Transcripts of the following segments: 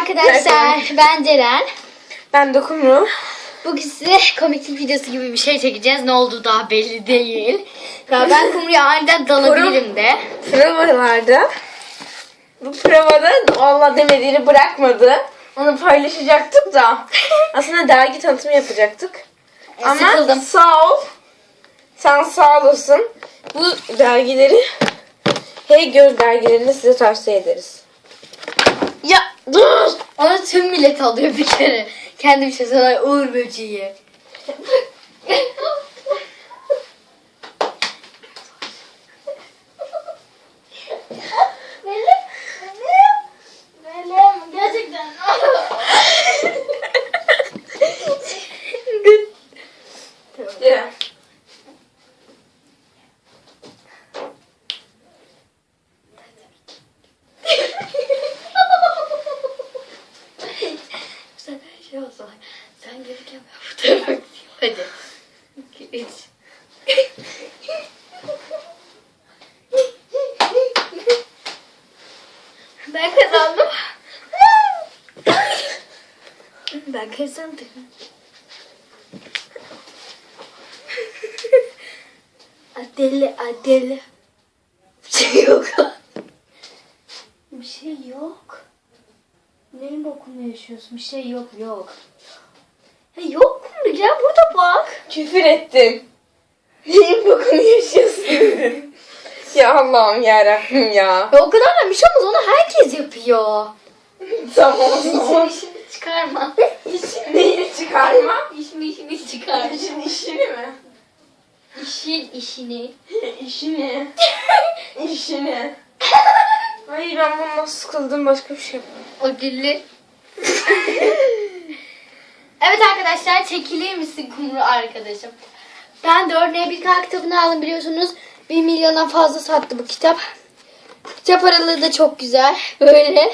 arkadaşlar. Ben Ceren. Ben dokunmu. Bugün size komiklik videosu gibi bir şey çekeceğiz. Ne olduğu daha belli değil. Ya ben kumruya aniden dalabilirim de. Provalarda bu provada Allah demediğini bırakmadı. Onu paylaşacaktık da. Aslında dergi tanıtımı yapacaktık. Ama E, sıkıldım. sağ ol. Sen sağ olasın. Bu dergileri Hey Göz dergilerini size tavsiye ederiz. Ya dur. Onu tüm millet alıyor bir kere. Kendi bir şey. Uğur böceği. Benim, benim, benim gerçekten. Ya. Sen her şey olsa sen gelirken ben bu tarafa gidiyorum. Hadi. İki, üç. Ben kazandım. Ben kazandım. Adele, Adele. Bir şey yok. Bir şey yok. Neyin bokunu yaşıyorsun? Bir şey yok yok. Ya yok mu? Gel burada bak. Küfür ettim. Neyin bokunu yaşıyorsun ya Allah'ım yarabbim ya. Ya o kadar da bir şey olmaz. Onu herkes yapıyor. Tamam tamam. çıkarma. Neyi çıkarma? İşini işini çıkarma. İşin işini mi? İşin işini. İşini. İşini. Ay ben bundan sıkıldım başka bir şey yapmam. O dilli. evet arkadaşlar çekilir misin kumru arkadaşım? Ben de örneğe bir kitabını aldım biliyorsunuz. 1 milyona fazla sattı bu kitap. Kitap aralığı da çok güzel. Böyle.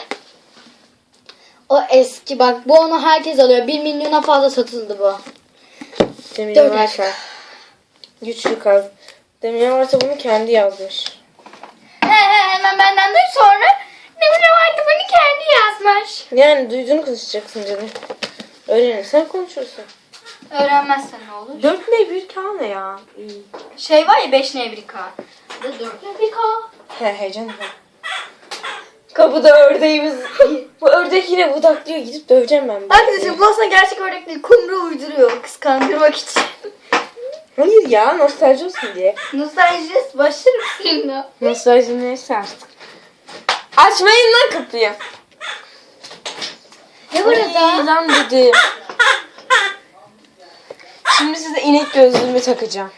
O eski bak bu onu herkes alıyor. 1 milyona fazla satıldı bu. Demir. Varsa. Güçlü kal. Demir Varsa bunu kendi yazmış. He he hemen benden duy sonra. Ne vardı bunu kendi yazmış. Yani duyduğunu konuşacaksın canım. Öğrenirsen konuşursun. Öğrenmezsen ne olur? 4 ne 1 K ne ya? İyi. Şey var ya 5 ne 1 K. Bir de 4 ne 1 K. He heyecan var. Kapıda ördeğimiz. bu ördek yine budaklıyor. Gidip döveceğim ben. bunu. Arkadaşlar bu aslında gerçek örnek değil. Kumru uyduruyor kıskandırmak için. Hayır ya nostalji olsun diye. Nostaljist başlarım seninle. Nostalji neyse artık. Açmayın lan kapıyı. Ne Ay, burada? lan dedi. Şimdi size inek gözlüğümü takacağım.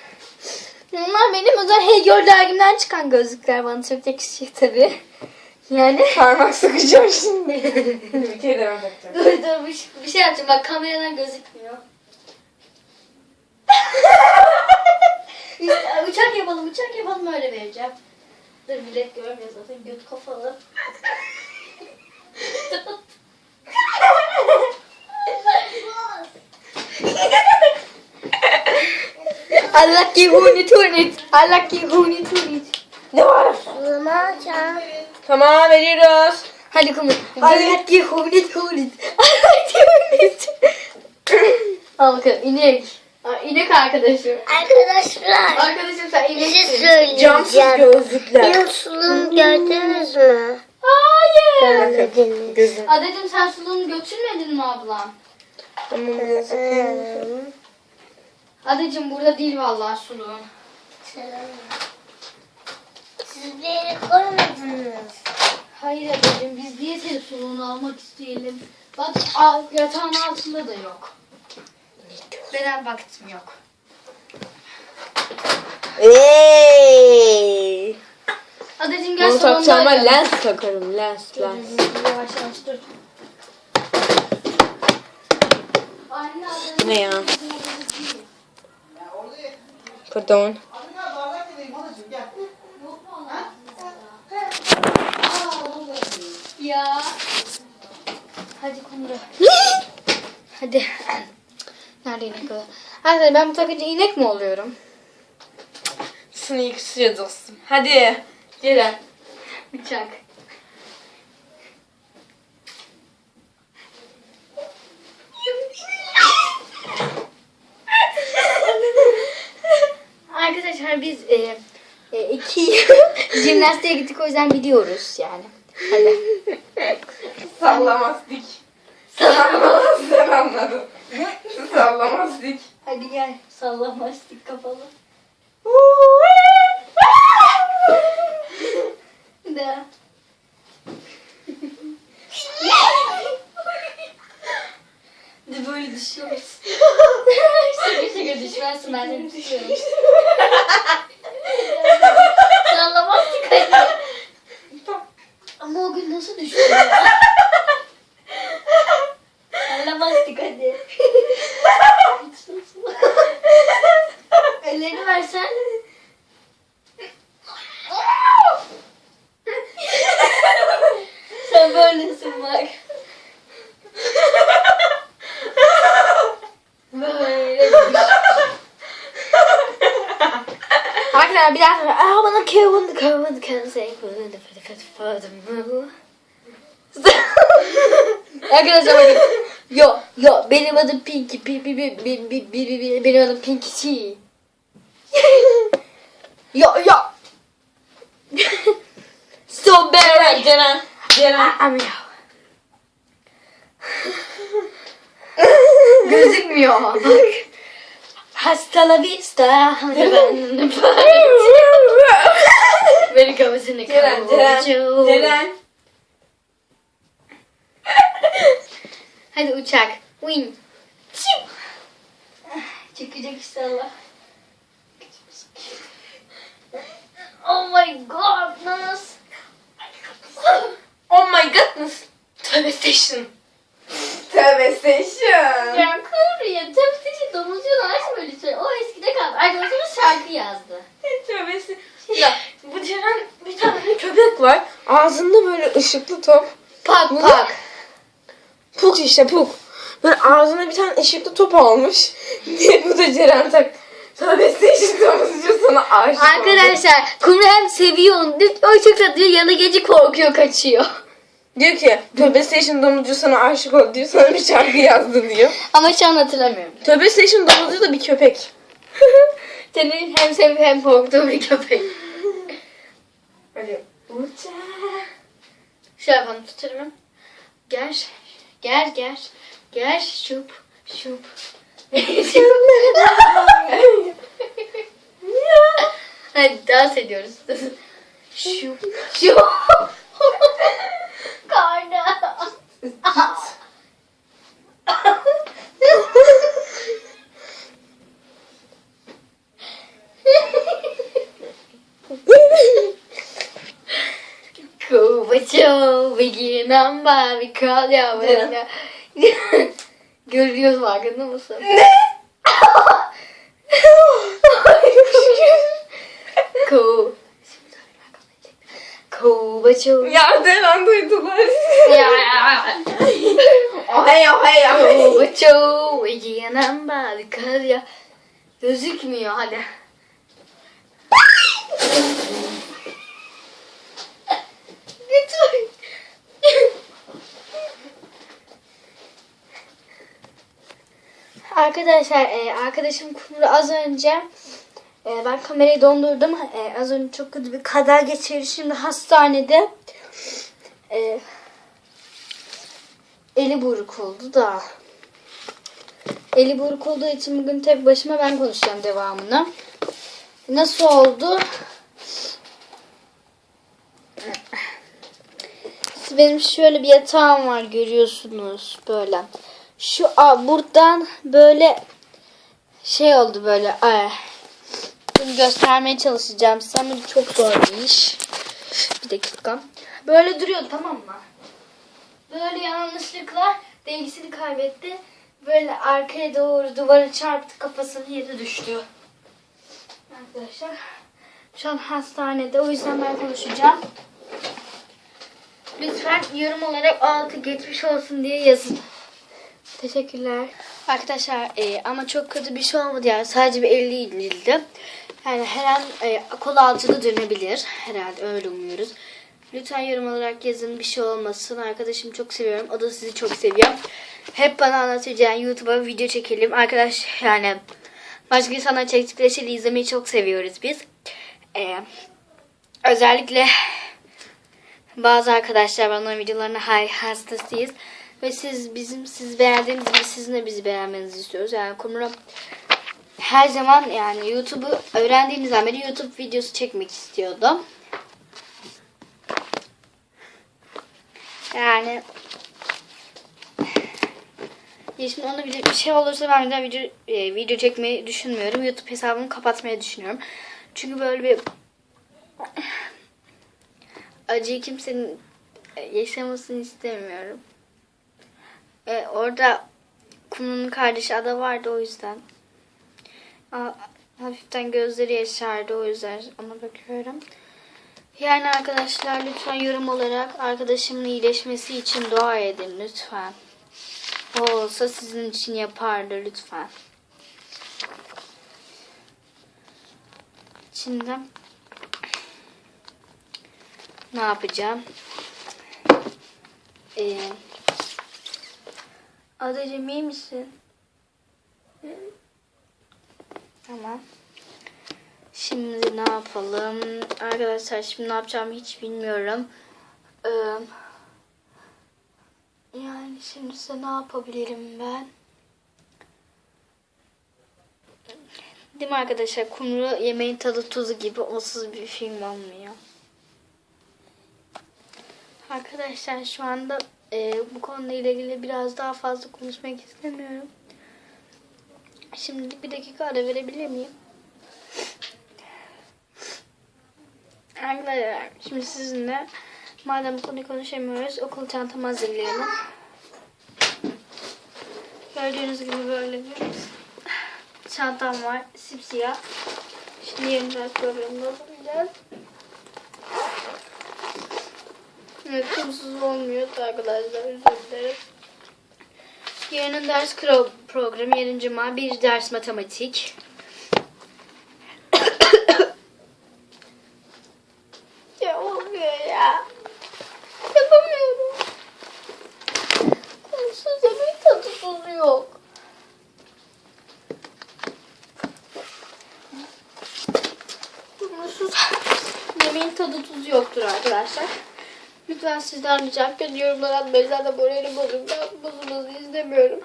Bunlar benim özel Hey Girl dergimden çıkan gözlükler bana çok yakışıyor tabii. Yani Parmak sıkacağım şimdi. bir kere de ben takacağım. dur dur bir, şey- bir şey yapacağım bak kameradan gözükmüyor. İşte, uçak yapalım uçak yapalım öyle vereceğim. Dur millet görmüyor zaten göt kafalı. Allah ki huni tunit. Allah ki huni tunit. Ne var? Tamam veriyoruz. Hadi kumur. Allah ki huni tunit. Allah ki huni Al bakalım inek. Aa, İnek arkadaşım. Arkadaşlar Arkadaşım sen bir şey ineksin. Camsız söyleyeceğim. gözlükler. Benim suluğumu gördünüz mü? Hayır. Görmediniz. Gözüm. Adacım sen suluğunu götürmedin mi ablam? Tamam biraz Hmm. Adacım burada değil vallahi suluğun. Siz beni korumadınız. Hayır adacım biz niye senin suluğunu almak isteyelim? Bak yatağın altında da yok. Neden baktım yok. Eee. Adacım gel Bunu salonda takacağıma lens takarım lens Dur, lens. Yavaş yavaş dur. Anne. Ne ya? Pardon. ya. Hadi kumru. Hadi. Nerede inek? Hadi ben bu takıcı inek mi oluyorum? Sneaks'ı dostum. Hadi. Ceren. Bıçak. Arkadaşlar biz e, e, iki jimnastiğe gittik o yüzden biliyoruz yani. Hadi. Sallamastik. Sen anladın. Sen anladın. Sallamastik. Hadi gel. Sallamastik kafalı. Da. De böyle düşüyoruz. şaka şaka düşmezsin ben seni tutuyorum. Sallamastik hadi. Ama o gün nasıl düştü ya? Sallamastik hadi. Ellerini Arkadaşlar bakın. Yo yo benim adım Pinky. Pi, pi, pi, pi, pi, pi, pi, pi, benim adım Pinky T. yo yo. so bad. Ceren. Ceren. Amin. Gözükmüyor bak. Hasta la vista. Beni kafasını Ceren. Ceren. Ceren. Hadi uçak. Win. Çıkacak inşallah. Oh my god, nasıl? Oh my goodness. Tövbe station. Tövbe station. Ya kırıyor. Tövbe station domuzcuğun ağaç böyle söylüyor. O eskide kaldı. Arkadaşımız şarkı yazdı. Tövbe station. Ya bu Ceren bir tane köpek var. Ağzında böyle ışıklı top. Pak Bu pak. Puk işte puk. Böyle ağzına bir tane ışıklı top almış. Diye bu da Ceren tak. Tövbe station domuzcu sana aşık oldu. Arkadaşlar kumru hem seviyor onu. O çok tatlı. Yanı gece korkuyor kaçıyor. Diyor ki Tövbe Station domuzcu sana aşık oldu diyor. Sana bir şarkı yazdı diyor. Ama şu an hatırlamıyorum. Tövbe Station domuzcu da bir köpek. Seni hem sev hem korktuğum bir köpek. Hadi. Uçak. Şu yapalım tutarım. Gel. Gel gel. Gel şup şup. Hadi dans ediyoruz. şup şup. Karnı. Kubaço, Vigilan Babi Kal Yavru'na. Görüyoruz farkında mısın? Ne? Kubaço. ya Ceren duydular. Ya. Ohay ohay ohay. Kubaço, Vigilan Babi Kal ya. Gözükmüyor hadi. Lütfen. Arkadaşlar e, arkadaşım Kumru az önce e, ben kamerayı dondurdum. E, az önce çok kötü bir kaza geçirdi. Şimdi hastanede e, eli buruk oldu da. Eli buruk olduğu için bugün tek başıma ben konuşacağım devamını. Nasıl oldu? Benim şöyle bir yatağım var görüyorsunuz böyle. Şu a, buradan böyle şey oldu böyle. Ay. Göstermeye çalışacağım size ama çok zor bir iş. Bir dakika. Böyle duruyor tamam mı? Böyle yanlışlıkla dengesini kaybetti. Böyle arkaya doğru duvara çarptı kafasını yere düştü. Arkadaşlar şu an hastanede o yüzden ben konuşacağım. Lütfen yorum olarak altı geçmiş olsun diye yazın. Teşekkürler. Arkadaşlar e, ama çok kötü bir şey olmadı yani sadece bir eli inildi. Yani her an e, kol altı da dönebilir. Herhalde öyle umuyoruz. Lütfen yorum olarak yazın bir şey olmasın. Arkadaşım çok seviyorum. O da sizi çok seviyor. Hep bana anlatacağı YouTube'a video çekelim. Arkadaş yani başka insanlar çektikleri şeyleri izlemeyi çok seviyoruz biz. Ee, özellikle bazı arkadaşlar bana videolarına hay hastasıyız. Ve siz bizim siz beğendiğiniz gibi sizin de bizi beğenmenizi istiyoruz. Yani Kumru her zaman yani YouTube'u öğrendiğimizden beri YouTube videosu çekmek istiyordum. Yani ya şimdi ona bir, bir şey olursa ben bir daha video, e, video çekmeyi düşünmüyorum. YouTube hesabımı kapatmayı düşünüyorum. Çünkü böyle bir acıyı kimsenin e, yaşamasını istemiyorum. E, orada Kumru'nun kardeşi Ada vardı o yüzden. Hafiften gözleri yaşardı o yüzden ona bakıyorum. Yani arkadaşlar lütfen yorum olarak arkadaşımın iyileşmesi için dua edin lütfen. O olsa sizin için yapardı lütfen. Şimdi ne yapacağım? Ee, Adacığım iyi misin? Tamam. Şimdi ne yapalım? Arkadaşlar şimdi ne yapacağımı hiç bilmiyorum. Yani şimdi size ne yapabilirim ben? Değil mi arkadaşlar? Kumru yemeğin tadı tuzu gibi onsuz bir film olmuyor. Arkadaşlar şu anda e, bu konuyla ilgili biraz daha fazla konuşmak istemiyorum. Şimdilik bir dakika ara verebilir miyim? Arkadaşlar şimdi sizinle madem bu konuyu konuşamıyoruz okul çantamı hazırlayalım. Gördüğünüz gibi böyle bir çantam var. Sipsiyah. Şimdi yarın ders programında hazırlayacağız. Evet kumsuz olmuyor arkadaşlar özür dilerim. Yarının ders programı yarın cuma bir ders matematik. ya olmuyor ya. Yapamıyorum. Kumsuz yemek tadı tuzu yok. Kumsuz yemeğin tadı tuzu yoktur arkadaşlar. Lütfen sizden ricam kötü yorumlar atmayın. Zaten moralim bozuk. Ben bozulmasını istemiyorum.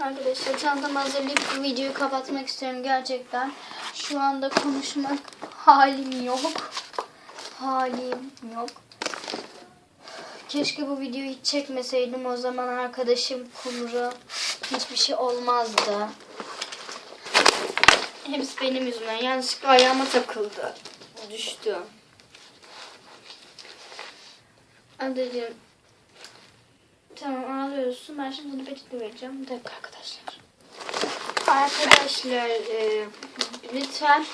Arkadaşlar çantamı hazırlayıp bu videoyu kapatmak istiyorum gerçekten. Şu anda konuşmak halim yok. Halim yok. Keşke bu videoyu hiç çekmeseydim. O zaman arkadaşım Kumru hiçbir şey olmazdı. Hepsi benim yüzümden. Yanlışlıkla ayağıma takıldı. Düştü. Adacığım. Tamam ağlıyorsun. Ben şimdi peçete vereceğim. Bir dakika arkadaşlar. Arkadaşlar e, lütfen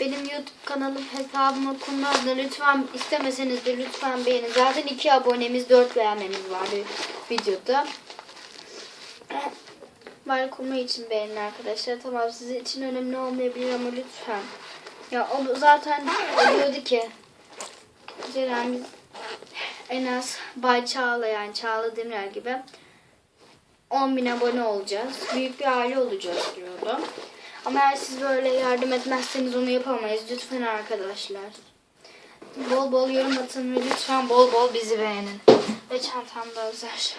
benim YouTube kanalım hesabıma konulmazdı. Lütfen istemeseniz de lütfen beğenin. Zaten iki abonemiz dört beğenmemiz vardı videoda. Bari kurma için beğenin arkadaşlar. Tamam sizin için önemli olmayabilir ama lütfen. Ya o zaten diyordu ki Ceren en az Bay Çağla yani Çağla Demirer gibi 10 bin abone olacağız. Büyük bir aile olacağız diyordu. Ama eğer siz böyle yardım etmezseniz onu yapamayız. Lütfen arkadaşlar. Bol bol yorum atın ve lütfen bol bol bizi beğenin. Ve çantamda özel.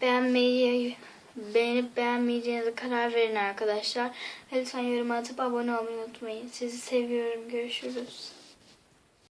Beğenmeyi beğenip beğenmeyeceğinize karar verin arkadaşlar. Lütfen yorum atıp abone olmayı unutmayın. Sizi seviyorum. Görüşürüz.